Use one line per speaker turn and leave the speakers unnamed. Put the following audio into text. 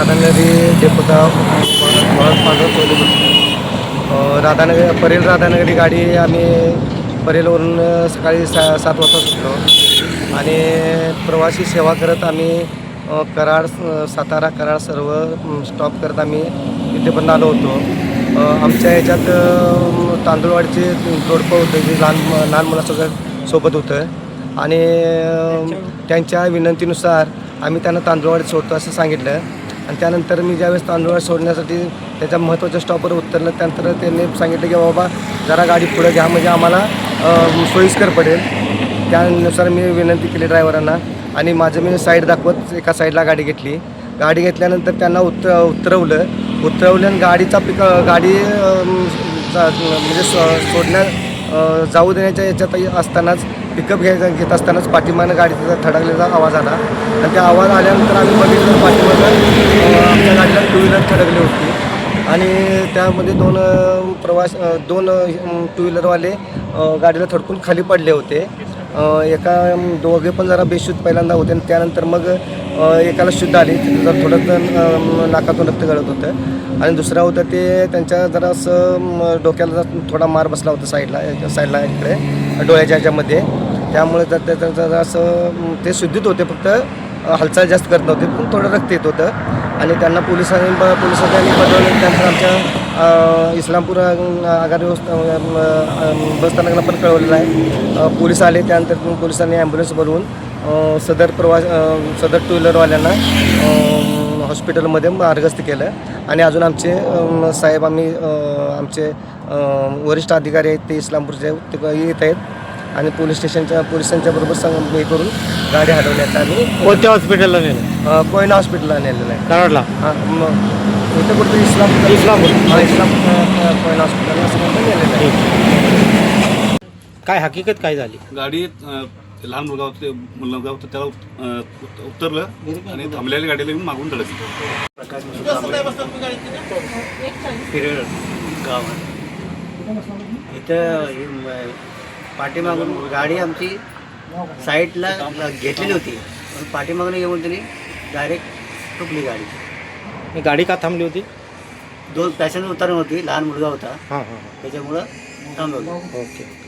पांढर चौधरी राधानगर परेल राधानगरी गाडी आम्ही परेलवरून सकाळी सा सात वाजता सुटलो. आणि प्रवासी सेवा करत आम्ही कराड सातारा कराड सर्व स्टॉप करत आम्ही इथे पण आलो होतो. आमच्या ह्याच्यात तांदूळवाडीचे जोडपं होतं जे लहान लहान मुलासोबत सोबत होतं. आणि त्यांच्या विनंतीनुसार आम्ही त्यांना तांदूळवाडीत सोडतो असं सांगितलं. आणि त्यानंतर मी ज्यावेळेस तांदूळ सोडण्यासाठी त्याच्या महत्त्वाच्या स्टॉपवर उतरलं त्यानंतर त्यांनी सांगितलं की बाबा जरा गाडी पुढे घ्या म्हणजे आम्हाला सोयीस्कर पडेल. त्यानुसार मी विनंती केली ड्रायव्हरांना आणि माझं मी साईड दाखवत एका साईडला गाडी घेतली. गाडी घेतल्यानंतर त्यांना उत उतरवलं. उतरवलं आणि गाडीचा पिक गाडी चा- म्हणजे सो- सोडण्या जाऊ देण्याच्या याच्यात असतानाच पिकअप घ्यायचा घेत असतानाच पाठीमानं गाडीचा थडकलेला आवाज आला. आणि त्या आवाज आल्यानंतर आम्ही बघितलं पाठीमागं आमच्या गाडीला टू व्हीलर थडकली होती. आणि त्यामध्ये दोन प्रवास दोन टू व्हीलरवाले गाडीला थडकून खाली पडले होते. एका दोघे पण जरा बेशुद्ध पहिल्यांदा होते. आणि त्यानंतर मग एकाला शुद्ध आली तिथं जर थोडं अ, नाकातून रक्त गळत होतं. आणि दुसरा होतं ते त्यांच्या जरा असं डोक्याला थोडा मार बसला होता साईडला साईडला इकडे डोळ्याच्या ह्याच्यामध्ये त्यामुळे जर त्याचं जरा असं ते शुद्धीत होते फक्त हालचाल जास्त करत नव्हते पण थोडं रक्त येत होतं. आणि त्यांना पोलिसांनी पोलिसांनी बदलवलं त्यानंतर आमच्या इस्लामपूर आगार व्यवस्था बस स्थानकाला पण कळवलेलं आहे. पोलीस आले त्यानंतर पोलिसांनी ॲम्ब्युलन्स बोलवून सदर प्रवास सदर टू व्हीलरवाल्यांना हॉस्पिटलमध्ये मार्गस्थ केलं. आणि अजून आमचे साहेब आम्ही आमचे वरिष्ठ अधिकारी आहेत ते इस्लामपूरचे ते येत आहेत. आणि पोलीस स्टेशनच्या पोलिसांच्या बरोबर संग हे करून गाडी हलवण्याचा आम्ही
कोणत्या हॉस्पिटलला नेलं?
कोयना हॉस्पिटलला नेलेलं आहे.
कराडला?
हां मग इथं कुठं? इस्लाम
इस्लामपूर.
हां इस्लाम कोयना हॉस्पिटलला असं नेलेलं आहे.
काय हकीकत काय झाली?
गाडी ते लहान मुलगा होता ते मुलगा होता त्याला उत- उतरलं आणि थांबलेल्या गाडीला येऊन मागून धडकली.
गावात. इथं हे म- पाठीमागून गाडी आमची साईडला घेतलेली होती. पण पाठीमागून येऊन त्यांनी डायरेक्ट ठुकली गाडी.
ही गाडी का थांबली होती?
दोन पॅसेंजर उतरणार होती लहान मुलगा होता.
हां हां.
त्याच्यामुळं थांबवलं.
ओके.